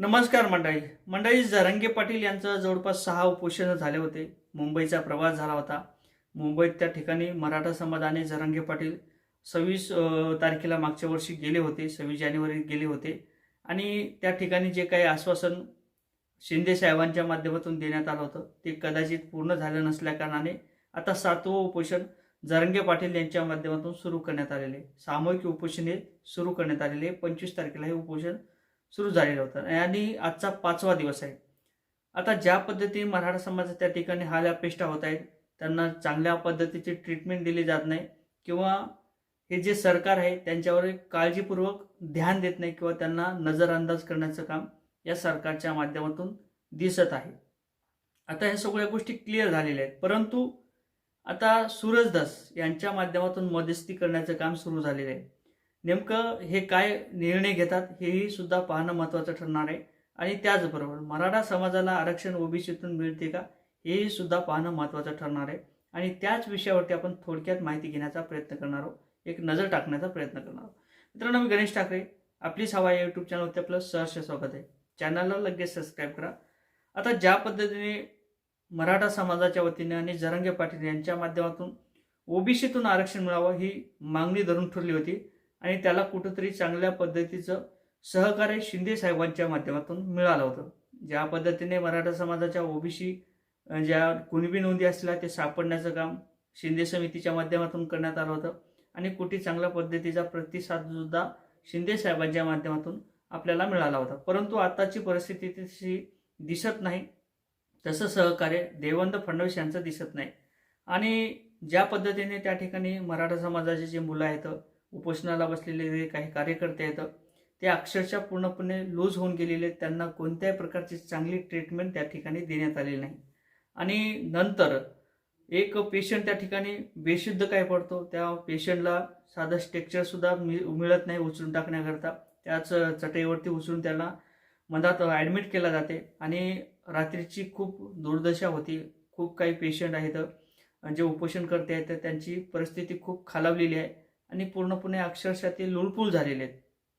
नमस्कार मंडळी. मंडळी जरंगे पाटील यांचं जवळपास सहा उपोषण झाले होते. मुंबईचा प्रवास झाला होता. मुंबईत त्या ठिकाणी मराठा समाजाने जरंगे पाटील सव्वीस तारखेला मागच्या वर्षी गेले होते सव्वीस जानेवारीत गेले होते. आणि त्या ठिकाणी जे काही आश्वासन शिंदे साहेबांच्या माध्यमातून देण्यात आलं होतं ते कदाचित पूर्ण झालं नसल्याकारणाने आता सातवं उपोषण जरंगे पाटील यांच्या माध्यमातून सुरू करण्यात आलेले सामूहिक उपोषण हे सुरू करण्यात आलेले पंचवीस तारखेला हे उपोषण सुरू झालेलं होतं. आणि आजचा पाचवा दिवस आहे. आता ज्या पद्धतीने मराठा समाजात त्या ठिकाणी हाल अपेष्टा होत आहेत त्यांना चांगल्या पद्धतीची ट्रीटमेंट दिली जात नाही किंवा हे जे सरकार आहे त्यांच्यावर काळजीपूर्वक ध्यान देत नाही किंवा त्यांना नजरअंदाज करण्याचं काम या सरकारच्या माध्यमातून दिसत आहे. आता ह्या सगळ्या गोष्टी क्लिअर झालेल्या आहेत. परंतु आता सूरजदास यांच्या माध्यमातून मध्यस्थी करण्याचं काम सुरू झालेलं आहे. नेमकं हे काय निर्णय घेतात हेही सुद्धा पाहणं महत्त्वाचं ठरणार आहे. आणि त्याचबरोबर मराठा समाजाला आरक्षण ओबीसीतून मिळते का हेही सुद्धा पाहणं महत्त्वाचं ठरणार आहे. आणि त्याच विषयावरती आपण थोडक्यात माहिती घेण्याचा प्रयत्न करणार आहोत. एक नजर टाकण्याचा प्रयत्न करणार आहोत. मित्रांनो मी गणेश ठाकरे आपलीच हवा या यूट्यूब चॅनलवरती आपलं सहर्ष स्वागत आहे. चॅनलला लगेच सबस्क्राईब करा. आता ज्या पद्धतीने मराठा समाजाच्या वतीने आणि जरंगे पाटील यांच्या माध्यमातून ओबीसीतून आरक्षण मिळावं ही मागणी धरून ठरली होती आणि त्याला कुठंतरी चांगल्या पद्धतीचं सहकार्य शिंदे साहेबांच्या माध्यमातून मिळालं होतं. ज्या पद्धतीने मराठा समाजाच्या ओबीसी ज्या कुणबी नोंदी असल्या ते सापडण्याचं काम शिंदे समितीच्या माध्यमातून करण्यात आलं होतं. आणि कुठे चांगल्या पद्धतीचा प्रतिसादसुद्धा शिंदे साहेबांच्या माध्यमातून आपल्याला मिळाला होता. परंतु आताची परिस्थिती तशी दिसत नाही. तसं सहकार्य देवेंद्र फडणवीस यांचं दिसत नाही. आणि ज्या पद्धतीने त्या ठिकाणी मराठा समाजाचे जे मुलं आहेत उपोषणाला बसलेले जे काही कार्यकर्ते आहेत ते अक्षरशः पूर्णपणे लूज होऊन गेलेले आहेत. त्यांना कोणत्याही प्रकारची चांगली ट्रीटमेंट त्या ठिकाणी देण्यात आलेली नाही. आणि नंतर एक पेशंट त्या ठिकाणी बेशुद्ध काय पडतो? त्या पेशंटला साधं स्ट्रेक्चरसुद्धा मि- मिळत नाही उचलून टाकण्याकरता. त्याच चटईवरती उचलून त्याला मधात ॲडमिट केला जाते. आणि रात्रीची खूप दुर्दशा होती. खूप काही पेशंट आहेत जे उपोषण करते आहेत त्यांची परिस्थिती खूप खालावलेली आहे. आणि पूर्णपणे अक्षरशः ते लुळपूल झालेले आहेत.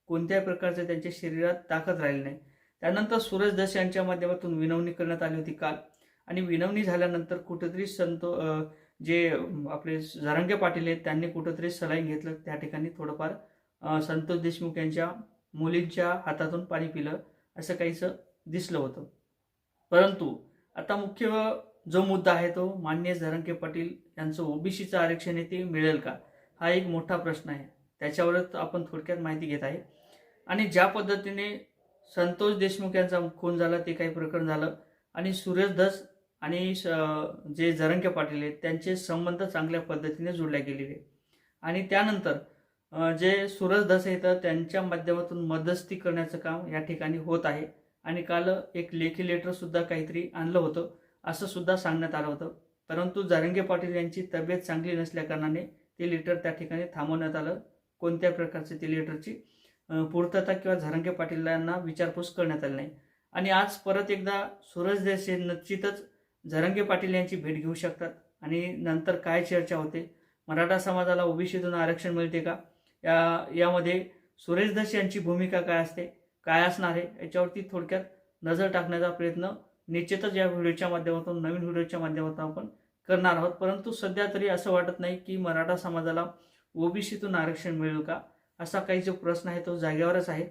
कोणत्याही प्रकारचं त्यांच्या शरीरात ताकद राहिली नाही. त्यानंतर सूरज दश यांच्या माध्यमातून विनवणी करण्यात आली होती काल. आणि विनवणी झाल्यानंतर कुठेतरी संतो जे आपले झरंगे पाटील आहेत त्यांनी कुठेतरी सलाईन घेतलं. त्या ठिकाणी थोडंफार संतोष देशमुख यांच्या मुलींच्या हातातून पाणी पिलं असं काहीसं दिसलं होतं. परंतु आता मुख्य जो मुद्दा आहे तो मान्य झरंगे पाटील यांचं ओबीसीचं आरक्षण आहे ते मिळेल का? हा एक मोठा प्रश्न आहे. त्याच्यावरच आपण थोडक्यात माहिती घेत आहे. आणि ज्या पद्धतीने संतोष देशमुख यांचा खून झाला ते काही प्रकरण झालं. आणि सुरेश धस आणि जे जरंगे पाटील आहेत त्यांचे संबंध चांगल्या पद्धतीने जोडले गेलेले. आणि त्यानंतर जे सुरज धस आहेत त्यांच्या माध्यमातून मध्यस्थी करण्याचं काम या ठिकाणी होत आहे. आणि काल एक लेखी लेटरसुद्धा काहीतरी आणलं होतं असं सुद्धा सांगण्यात आलं होतं. परंतु जारंगे पाटील यांची तब्येत चांगली नसल्याकारणाने ते लेटर त्या ठिकाणी थांबवण्यात आलं. कोणत्या प्रकारचे ते लेटरची पूर्तता किंवा झरंगे पाटील यांना विचारपूस करण्यात आली नाही. आणि आज परत एकदा सूरज देश निश्चितच झरंगे पाटील यांची भेट घेऊ शकतात. आणि नंतर काय चर्चा होते? मराठा समाजाला ओबीसीतून आरक्षण मिळते का? या यामध्ये सुरेश दस यांची भूमिका काय असते? काय असणार आहे? याच्यावरती थोडक्यात नजर टाकण्याचा प्रयत्न निश्चितच या व्हिडिओच्या माध्यमातून नवीन व्हिडिओच्या माध्यमातून आपण करणार आहोत. परंतु सध्या तरी असं वाटत नाही की मराठा समाजाला ओबीसीतून आरक्षण मिळेल का? असा काही जो प्रश्न आहे तो जागेवरच आहे.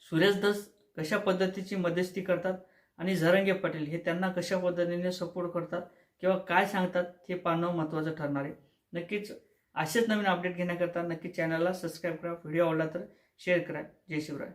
सुरेश दस कशा पद्धतीची मध्यस्थी करतात आणि झरंगे पाटील हे त्यांना कशा पद्धतीने सपोर्ट करतात किंवा काय सांगतात हे पाहणं महत्त्वाचं ठरणार आहे. नक्कीच असेच नवीन अपडेट घेण्याकरता नक्की चॅनलला सबस्क्राईब करा. व्हिडिओ आवडला तर शेअर करा. जय शिवराय.